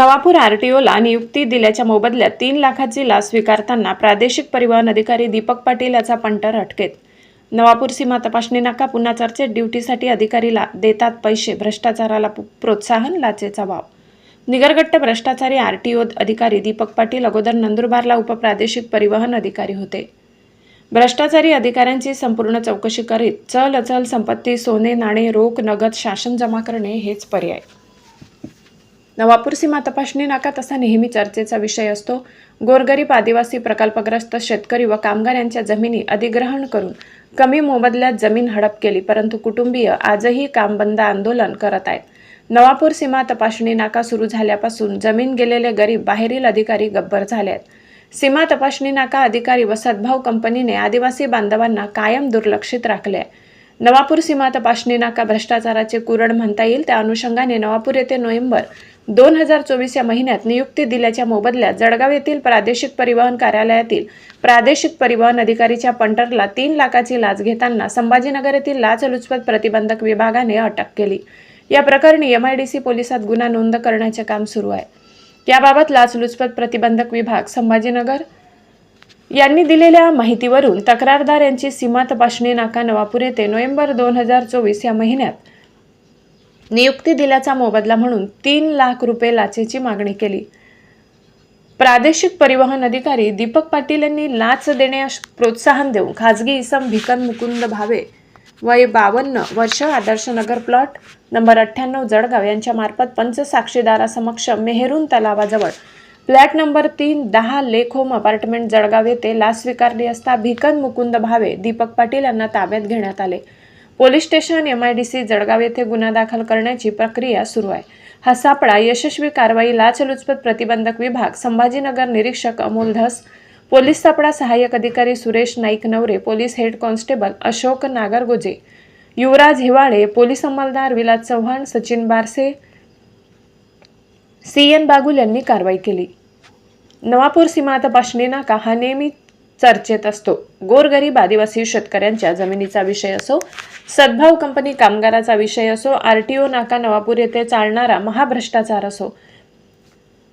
नवापूर आरटीओला नियुक्ती दिल्याच्या मोबदल्यात तीन लाखाची लाच स्वीकारताना प्रादेशिक परिवहन अधिकारी दीपक पाटील याचा पंटर अटकेत नवापूर सीमा तपासणी नाका पुन्हा चर्चेत ड्युटीसाठी अधिकारीला देतात पैसे भ्रष्टाचाराला पु- प्रोत्साहन लाचेचा वाव. निगरगट्ट भ्रष्टाचारी आरटीओ अधिकारी दीपक पाटील अगोदर नंदुरबारला उपप्रादेशिक परिवहन अधिकारी होते. भ्रष्टाचारी अधिकाऱ्यांची संपूर्ण चौकशी करीत चल अचल संपत्ती सोने नाणे रोख नगद शासन जमा करणे हेच पर्याय. नवापूर सीमा तपासणी नाका तसा नेहमी चर्चेचा विषय असतो. गोरगरीब आदिवासी प्रकल्पग्रस्त शेतकरी व कामगार यांच्या जमिनी अधिग्रहण करून कमी मोबदल्यात जमीन हडप केली परंतु कुटुंबीय आजही काम बंद आंदोलन करत आहेत. नवापूर सीमा तपासणी नाका सुरू झाल्यापासून जमीन गेलेले गरीब बाहेरील अधिकारी गब्बर झाले आहेत. सीमा तपासणी नाका अधिकारी व सद्भाव कंपनीने आदिवासी बांधवांना कायम दुर्लक्षित राखले आहे. नवापूर सीमा तपासणी नाका भ्रष्टाचाराचे कुरड म्हणता येईल. त्या अनुषंगाने नवापूर येथे नोव्हेंबर दोन हजार चोवीस या महिन्यात नियुक्ती दिल्याच्या मोबदल्यात जळगाव येथील प्रादेशिक परिवहन कार्यालयातील प्रादेशिक परिवहन अधिकारीच्या पंटरला तीन लाखाची लाच घेताना संभाजीनगर येथील लाचलुचपत प्रतिबंधक विभागाने अटक केली. या प्रकरणी एम आय डी सी पोलिसात गुन्हा नोंद करण्याचे काम सुरू आहे. याबाबत लाचलुचपत प्रतिबंधक विभाग संभाजीनगर यांनी दिलेल्या माहितीवरून तक्रारदार यांची सीमा तपासणी नाका नवापूर येथे नोव्हेंबर दोन हजार चोवीस या महिन्यात नियुक्ती दिल्याचा मोबदला म्हणून तीन लाख रुपये लाचेची मागणी केली. प्रादेशिक परिवहन अधिकारी दीपक पाटील यांनी लाच देण्यास प्रोत्साहन देऊन खाजगी इसम भिकन मुकुंद भावे वय बावन्न वर्ष आदर्शनगर प्लॉट नंबर अठ्ठ्याण्णव जळगाव यांच्या मार्फत पंच साक्षीदारासमक्ष मेहरून तलावाजवळ फ्लॅट नंबर तीन दहा लेक होम अपार्टमेंट जळगाव येथे लाच स्वीकारली असता भिकन मुकुंद भावे दीपक पाटील यांना ताब्यात घेण्यात आले. Police station M I D C Jalgaon येथे गुन्हा दाखल करण्याची प्रक्रिया सुरू आहे. हा सापळा यशस्वी कारवाई लाचलुचपत प्रतिबंधक विभाग संभाजीनगर निरीक्षक अमोल धस पोलीस सापळा सहाय्यक अधिकारी Suresh Naik Navare police head constable Ashok Nagargoje Yuvraj Hiwale police अंमलदार Vilas Chavan Sachin Barse C N Bagul यांनी कारवाई केली. नवापूर सीमा तपासणी नाका हा नेहमी चर्चेत असतो. गोरगरीब आदिवासी शेतकऱ्यांच्या जमिनीचा विषय असो सद्भाव कंपनी कामगाराचा विषय असो आर टी ओ नाका नवापूर येथे चालणारा महाभ्रष्टाचार असो.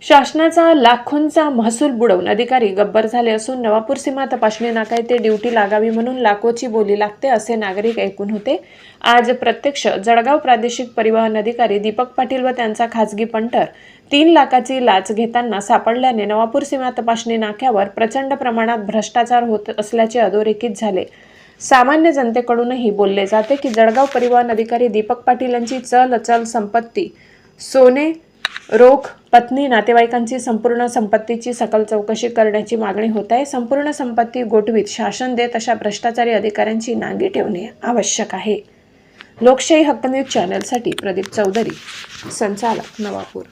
शासनाचा लाखोंचा महसूल बुडवून अधिकारी गब्बर झाले असून नवापूर सीमा तपासणी नाका येथे ड्युटी लागावी म्हणून लाखोची बोली लागते असे नागरिक ऐकून होते. आज प्रत्यक्ष जळगाव प्रादेशिक परिवहन अधिकारी दीपक पाटील व त्यांचा खासगी पंटर तीन लाखाची लाच घेताना सापडल्याने नवापूर सीमा तपासणी नाक्यावर प्रचंड प्रमाणात भ्रष्टाचार होत असल्याचे अधोरेखित झाले. सामान्य जनतेकडूनही बोलले जाते की जळगाव परिवहन अधिकारी दीपक पाटील यांची चल अचल संपत्ती सोने रोख पत्नी नातेवाईकांची संपूर्ण संपत्तीची सकल चौकशी करण्याची मागणी होत आहे. संपूर्ण संपत्ती गोठवीत शासन देत अशा भ्रष्टाचारी अधिकाऱ्यांची नांगी ठेवणे आवश्यक आहे. लोकशाही हक्क न्यूज चॅनलसाठी प्रदीप चौधरी संचालक नवापूर.